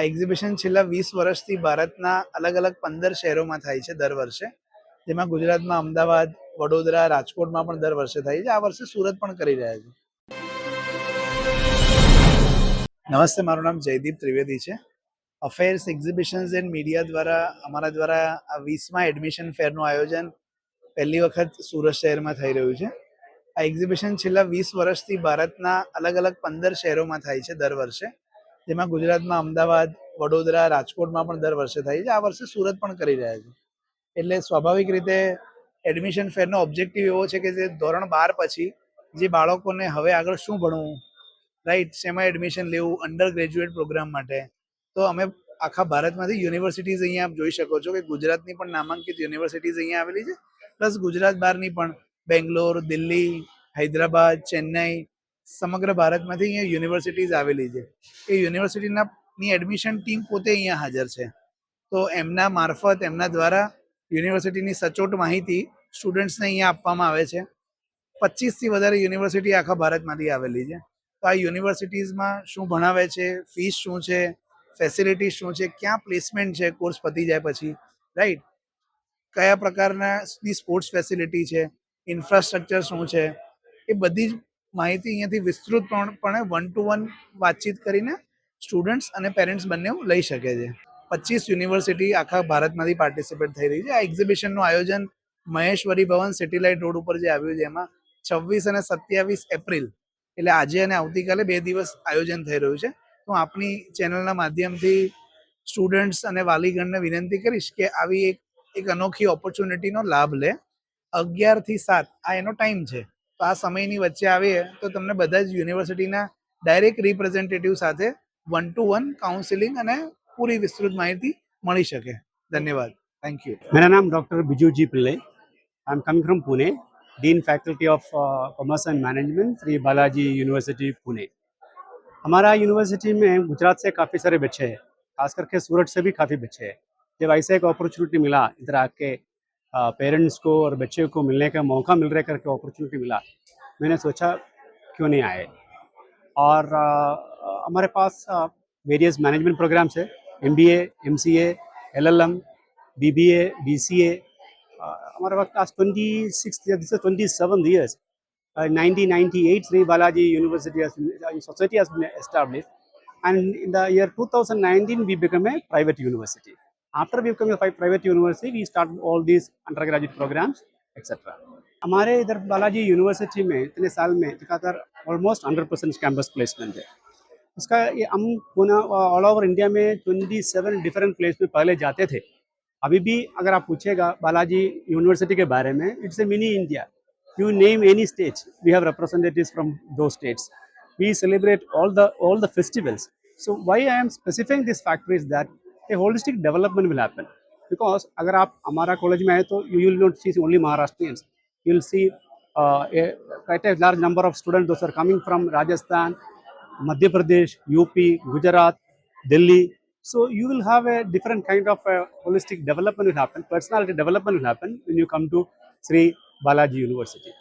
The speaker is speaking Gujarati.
આ એક્ઝિબિશન છેલ્લા વીસ વર્ષથી ભારતના અલગ અલગ પંદર શહેરોમાં થાય છે દર વર્ષે. જેમાં ગુજરાતમાં અમદાવાદ, વડોદરા, રાજકોટમાં પણ દર વર્ષે થાય છે. આ વર્ષે સુરત પણ કરી રહ્યા છે. નમસ્તે, મારું નામ જયદીપ ત્રિવેદી છે. અફેર્સ એક્ઝિબિશન્સ એન્ડ મીડિયા દ્વારા, અમારા દ્વારા આ વીસમાં એડમિશન ફેરનું આયોજન પહેલી વખત સુરત શહેરમાં થઈ રહ્યું છે. આ એક્ઝિબિશન છેલ્લા વીસ વર્ષથી ભારતના અલગ અલગ પંદર શહેરોમાં થાય છે દર વર્ષે. જેમાં ગુજરાતમાં અમદાવાદ, વડોદરા, રાજકોટમાં પણ દર વર્ષે થાય છે. આ વર્ષે સુરત પણ કરી રહ્યા છે. એટલે સ્વાભાવિક રીતે એડમિશન ફેરનો ઓબ્જેક્ટિવ એવો છે કે જે ધોરણ બાર પછી જે બાળકોને હવે આગળ શું ભણવું? રાઈટ શેમાં એડમિશન લેવું? અંડર ગ્રેજ્યુએટ પ્રોગ્રામ માટે. તો અમે આખા ભારતમાંથી યુનિવર્સિટીઝ અહીંયા આપ જોઈ શકો છો કે ગુજરાતની પણ નામાંકિત યુનિવર્સિટીઝ અહીંયા આવેલી છે. પ્લસ ગુજરાત બહારની પણ બેંગ્લોર દિલ્હી હૈદરાબાદ ચેન્નઈ સમગ્ર ભારતમાંથી અહીંયા યુનિવર્સિટીઝ આવેલી છે. એ યુનિવર્સિટીના ની એડમિશન ટીમ પોતે અહીંયા હાજર છે. તો એમના મારફત, એમના દ્વારા યુનિવર્સિટીની સચોટ માહિતી સ્ટુડન્ટ્સને અહીંયા આપવામાં આવે છે. પચીસથી વધારે યુનિવર્સિટી આખા ભારતમાંથી આવેલી છે. તો આ યુનિવર્સિટીઝમાં શું ભણાવે છે ફીસ શું છે ફેસિલિટી શું છે, ક્યાં પ્લેસમેન્ટ છે કોર્સ પતી જાય પછી રાઈટ કયા પ્રકારના સ્પોર્ટ્સ ફેસિલિટી છે ઇન્ફ્રાસ્ટ્રક્ચર શું છે, એ બધી જ માહિતી અહીંયાથી વિસ્તૃતપણે વન ટુ વન વાતચીત કરીને સ્ટુડન્ટ્સ અને પેરેન્ટ્સ બંને લઈ શકે છે. પચીસ યુનિવર્સિટી આખા ભારતમાંથી પાર્ટિસિપેટ થઈ રહી છે. આ એક્ઝિબિશનનું આયોજન મહેશ્વરી ભવન સેટેલાઇટ રોડ ઉપર જે આવ્યું છે, એમાં છવ્વીસ અને સત્યાવીસ એપ્રિલ, એટલે આજે અને આવતીકાલે બે દિવસ આયોજન થઈ રહ્યું છે. હું આપની ચેનલના માધ્યમથી સ્ટુડન્ટ્સ અને વાલીગણને વિનંતી કરીશ કે આવી એક એક અનોખી ઓપોર્ચ્યુનિટીનો લાભ લે. અગિયારથી સાત, આ એનો ટાઈમ છે. તો આ સમયની વચ્ચે આવીએ તો તમને બધા જ યુનિવર્સિટીના ડાયરેક્ટ રિપ્રેઝેન્ટેટિવ સાથે વન ટુ વન કાઉન્સિલિંગ અને પૂરી વિસ્તૃત માહિતી મળી શકે ધન્યવાદ થેન્ક યુ मेरा नाम doctor Biju G Pillai I am coming from Pune dean faculty of commerce and management Shri Balaji university Pune हमारा यूनिवर्सिटी में गुजरात से काफ़ी सारे बच्चे हैं खास करके सूरत से भी काफ़ी बच्चे हैं जब ऐसे एक अपॉर्चुनिटी मिला इधर आके पेरेंट्स को और बच्चे को मिलने का मौका मिल रहा करके अपॉर्चुनिटी मिला। मैंने सोचा, क्यों नहीं आए? और हमारे पास वेरियस मैनेजमेंट प्रोग्राम्स है। M B M C L L M B B A B C A हमारे पास class twenty six twenty seven years nineteen ninety eight Shri Balaji university society has been established and in the year 2019 we became a private after we become a pri- private university we start all these undergraduate programs etc हमारे इधर बालाजी यूनिवर्सिटी में इतने साल में लगातार almost hundred percent campus placement है उसका ये हम पूना ऑल ओवर इंडिया में ट्वेंटी सेवन डिफरेंट प्लेस में पहले जाते थे अभी भी अगर आप पूछेगा बालाजी यूनिवर्सिटी के बारे में it's a mini India you name any state we have representatives from those states we celebrate all the all the festivals so why i am specifying this factor is that a holistic development will happen because अगर आप हमारा कॉलेज में आए तो you will not see only Maharashtrians you will see uh, a quite a large number of students those are coming from Rajasthan Madhya Pradesh UP Gujarat Delhi so you will have a different kind of uh, holistic development will happen personality development will happen when you come to Sri Balaji University